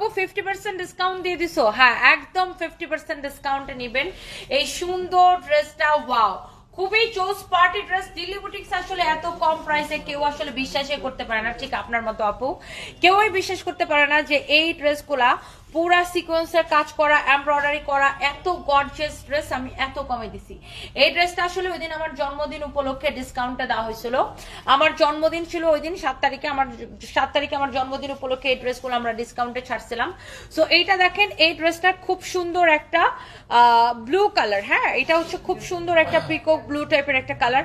আপু fifty percent discount দিয়ে দিছো? হ্যাঁ একদম ফিফটি পার্সেন্ট ডিসকাউন্টে নিবেন। এই সুন্দর ড্রেসটা ওয়াও খুবই চোস পার্টি ড্রেস দিল্লি বুটিক্স আসলে এত কম প্রাইসে কেউ আসলে বিশ্বাসই করতে পারে না, ঠিক আপনার মতো আপু। কেউই বিশ্বাস করতে পারে না যে এই ড্রেসগুলা পুরা সিকোয়েন্সের কাজ করা এমব্রয়ডারি করা, এত গর্জিয়াস ড্রেস আমি এত কমে দিছি। এই ড্রেসটা আসলে ওই দিন আমার জন্মদিন উপলক্ষে ডিসকাউন্টটা দেওয়া হয়েছিল। আমার জন্মদিন ছিল ওই দিন সাত তারিখে আমার, সাত তারিখে আমার জন্মদিন উপলক্ষে এই ড্রেসগুলো আমরা ডিসকাউন্টে ছাড়ছিলাম। সো এইটা দেখেন, এই ড্রেসটা খুব সুন্দর একটা ব্লু কালার হ্যাঁ? এটা হচ্ছে খুব সুন্দর একটা পিকক ব্লু টাইপের একটা কালার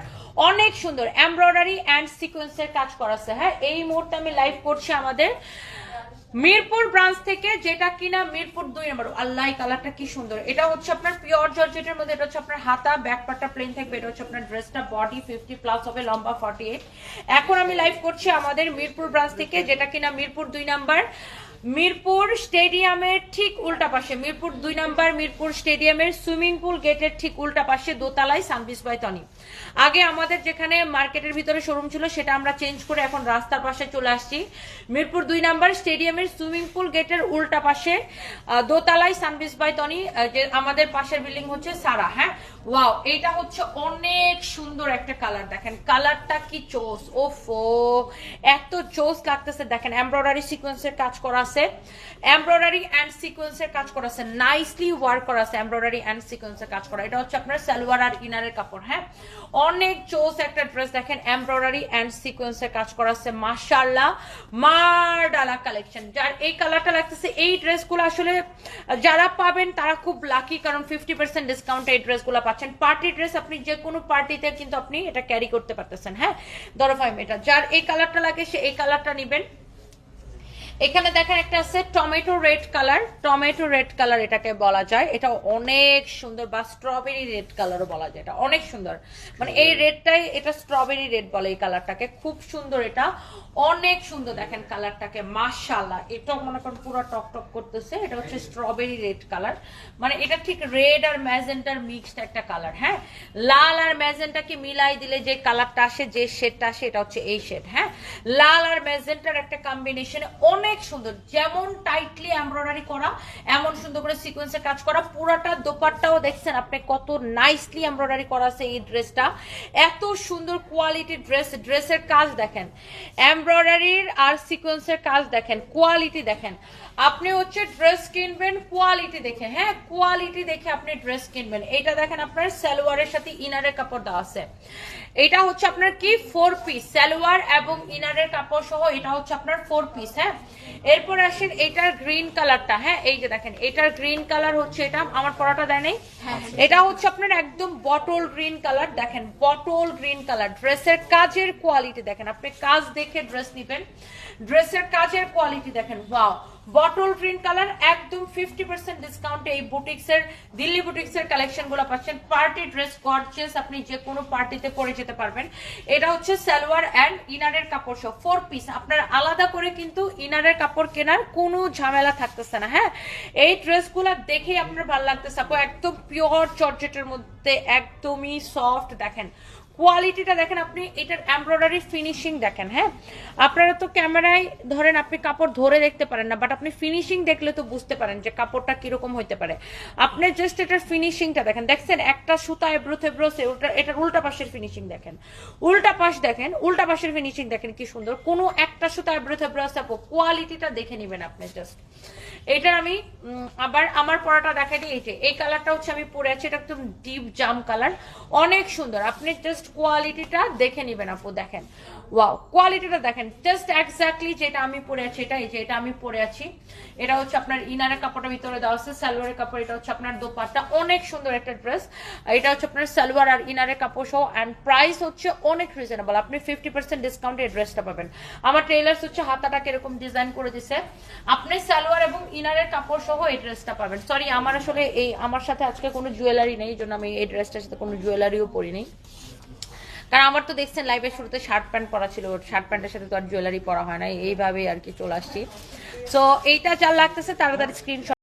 অনেক সুন্দর এমব্রয়ডারি অ্যান্ড সিকোয়েন্সের কাজ করাছে হ্যাঁ? এই মুহূর্তে আমি লাইভ করছি আমাদের মিরপুর ব্রাঞ্চ থেকে যেটা কিনা মিরপুর দুই নম্বর। আল্লাহ কালারটা কি সুন্দর। এটা হচ্ছে আপনার পিওর জর্জেটের মধ্যে, এটা হচ্ছে আপনার হাতা ব্যাক পার্টটা প্লেন থাকবে, এটা হচ্ছে আপনার ড্রেসটা বডি ফিফটি প্লাস হবে, লম্বা ফর্টি এখন আমি লাইভ করছি আমাদের মিরপুর ব্রাঞ্চ থেকে, যেটা কিনা মিরপুর দুই নাম্বার। মিরপুর স্টেডিয়ামের ঠিক উল্টা পাশে, মিরপুর দুই নাম্বার, মিরপুর স্টেডিয়ামের সুইমিং পুল গেটের ঠিক উল্টা পাশে দোতলায় সানবিস বাই তনি আগে আমাদের যেখানে মার্কেটের ভিতরে শোরুম ছিল, সেটা আমরা চেঞ্জ করে এখন রাস্তার পাশে চলে আসছি। মিরপুর দুই নাম্বার স্টেডিয়ামের সুইমিং পুল গেটের উল্টা পাশে দোতলায় সানবিস বাই যে আমাদের পাশের বিল্ডিং হচ্ছে সারা হ্যাঁ? ওয়াও, এইটা হচ্ছে অনেক সুন্দর একটা কালার, দেখেন। কালারটা কি চোস, ওফো, এত চোস লাগতেছে, দেখেন, এমব্রয়ডারি সিকোয়েন্সের কাজ করা আছে। এমব্রয়ডারি অ্যান্ড সিকোয়েন্সের কাজ করা আছে। নাইসলি ওয়ার্ক করা আছে। এমব্রয়ডারি অ্যান্ড সিকোয়েন্সের কাজ করা। এটা হচ্ছে আপনার সালোয়ার আর ইনারের কাপড় হ্যাঁ? অনেক চোস একটা ড্রেস দেখেন। এমব্রয়ডারি অ্যান্ড সিকোয়েন্সের কাজ করা আছে। মাশাআল্লাহ। মারডালা কালেকশন যার এই কালারটা লাগতেছে, এই ড্রেসগুলো আসলে যারা পাবেন, তারা খুব লাকি কারণ ফিফটি পার্সেন্ট ডিসকাউন্টে এই ড্রেসগুলো পাচ্ছেন। পার্টি ড্রেস আপনি যে কোনো পার্টিতে কিন্তু আপনি এটা ক্যারি করতে পারতেছেন হ্যাঁ? দরফাইম এটা যার এই কালারটা লাগে, সে এই কালারটা নেবেন। এখানে দেখেন একটা আছে tomato red colour. Tomato red colour এটাকে বলা যায়। এটা অনেক সুন্দর বা স্ট্রবেরি রেড কালারও বলা যায়। এটা অনেক সুন্দর। মানে এই রেডটাই এটা স্ট্রবেরি রেড বলে এই কালারটাকে। খুব সুন্দর এটা। অনেক সুন্দর দেখেন কালারটাকে। মাশাআল্লাহ। এটাও মনে করেন পুরো টক টক করতেছে। এটা হচ্ছে স্ট্রবেরি রেড কালার। মানে এটা ঠিক রেড আর ম্যাজেন্টার মিক্সড একটা কালার হ্যাঁ? লাল আর ম্যাজেন্টাকে মিলাই দিলে যে কালারটা আসে যে শেডটা আসে এটা হচ্ছে এই শেড হ্যাঁ? লাল আর ম্যাজেন্টার একটা কম্বিনেশনে অনেক সুন্দর। যেমন টাইটলি এমব্রয়ডারি করা, এমন সুন্দর করে সিকোয়েন্সে কাজ করা। পুরাটা দোপাট্টাও দেখছেন আপনি কত নাইসলি এমব্রয়ডারি করা আছে এই ড্রেসটা এত সুন্দর কোয়ালিটির ড্রেস ড্রেসের কাজ দেখেন। এমব্রয়ডারির আর সিকোয়েন্সের কাজ দেখেন কোয়ালিটি দেখেন। আপনি হচ্ছে ড্রেস কিনবেন কোয়ালিটি দেখে হ্যাঁ? কোয়ালিটি দেখে আপনি ড্রেস কিনবেন। এটা দেখেন আপনার সালোয়ারের সাথে ইনারের কাপড় দেওয়া আছে। এটা হচ্ছে আপনার কি? ফোর পিস সালোয়ার এবং ইনারের কাপড় সহ এটা হচ্ছে আপনার ফোর পিস হ্যাঁ? এরপর আসেন এটার গ্রিন কালারটা হ্যাঁ এই যে দেখেন এটার গ্রিন কালার হচ্ছে এটা আমার পড়াটা দেয় নাই। এটা হচ্ছে আপনার একদম বটল গ্রিন কালার দেখেন বটল গ্রিন কালার ড্রেসের কাজের কোয়ালিটি দেখেন আপনি কাজ দেখে ড্রেস নিবেন। ড্রেসের কাজের কোয়ালিটি দেখেন ওয়াও বটল গ্রিন কালার, একদম ফিফটি পার্সেন্ট ডিসকাউন্টে এই বুটিক্সের দিল্লি বুটিক্সের কালেকশনগুলো পাচ্ছেন। পার্টি ড্রেস গর্জিয়াস আপনি যে কোনো পার্টিতে পরে যেতে পারবেন। এটা হচ্ছে সালোয়ার অ্যান্ড ইনারের কাপড় সহ ফোর পিস আপনার আলাদা করে কিন্তু ইনারের কাপড় কেনার কোনো ঝামেলা থাকতেছে না হ্যাঁ? এই ড্রেসগুলো দেখেই আপনার ভালো লাগতেছে। একদম পিওর চর্জেটের মধ্যে, একদমই সফট দেখেন। কোয়ালিটিটা দেখেন আপনি, এটার এমব্রয়ডারি ফিনিশিং দেখেন হ্যাঁ? আপনারা তো ক্যামেরায় ধরেন আপনি কাপড় ধরে দেখতে পারেন না বাট আপনি ফিনিশিং দেখলে তো বুঝতে পারেন যে কাপড়টা কীরকম হইতে পারে। আপনি জাস্ট এটার ফিনিশিংটা দেখেন, দেখছেন একটা সুতা এব্রো থেব্রোসে ওটা এটার উল্টা পাশের ফিনিশিং দেখেন। উল্টা পাশ দেখেন, উল্টা পাশের ফিনিশিং দেখেন কি সুন্দর, কোনো একটা সুতা এব্রো থেব্রোসে কোয়ালিটিটা দেখে নেবেন আপনি জাস্ট এটা আমি আবার আমার পরাটা দেখাই দিই যে, এই কালারটা হচ্ছে আমি পরে আছি, এটা একদম ডিপ জাম কালার অনেক সুন্দর। আপনি জাস্ট কোয়ালিটিটা দেখে নেবেন আপু, দেখেন। ওয়াও কোয়ালিটিটা দেখেন। জাস্ট এক্স্যাক্টলি যেটা আমি পরে আছি, এটা এই যে, এটা আমি পরে আছি। এটা হচ্ছে আপনার ইনারের কাপড়টা ভিতরে দেওয়া আছে, সালোয়ারের কাপড়, এটা হচ্ছে আপনার দোপাট্টা। অনেক সুন্দর একটা ড্রেস এটা হচ্ছে আপনার সালোয়ার আর ইনারের কাপড় সহ অ্যান্ড প্রাইস হচ্ছে অনেক রিজনেবল আপনি ফিফটি পার্সেন্ট ডিসকাউন্টে এই ড্রেসটা পাবেন। আমার ট্রেলার্স হচ্ছে হাতাটা কীরকম ডিজাইন করে দিছে। আপনি সালোয়ার এবং ইনারের কাপড় সহ এই ড্রেসটা পাবেন। সরি আমার আসলে এই, আমার সাথে আজকে কোনো জুয়েলারি নেই জন্য আমি এই ড্রেসটার সাথে কোনো জুয়েলারিও পরিনি। কারণ আমার তো দেখছেন লাইভের শুরুতে শার্ট প্যান্ট পরা ছিল শার্ট প্যান্টের সাথে তো আর জুয়েলারি পরা হয় না, এইভাবেই আর কি চলে আসছি। সো এইটা যার লাগতেছে, তাড়াতাড়ি স্ক্রিনশট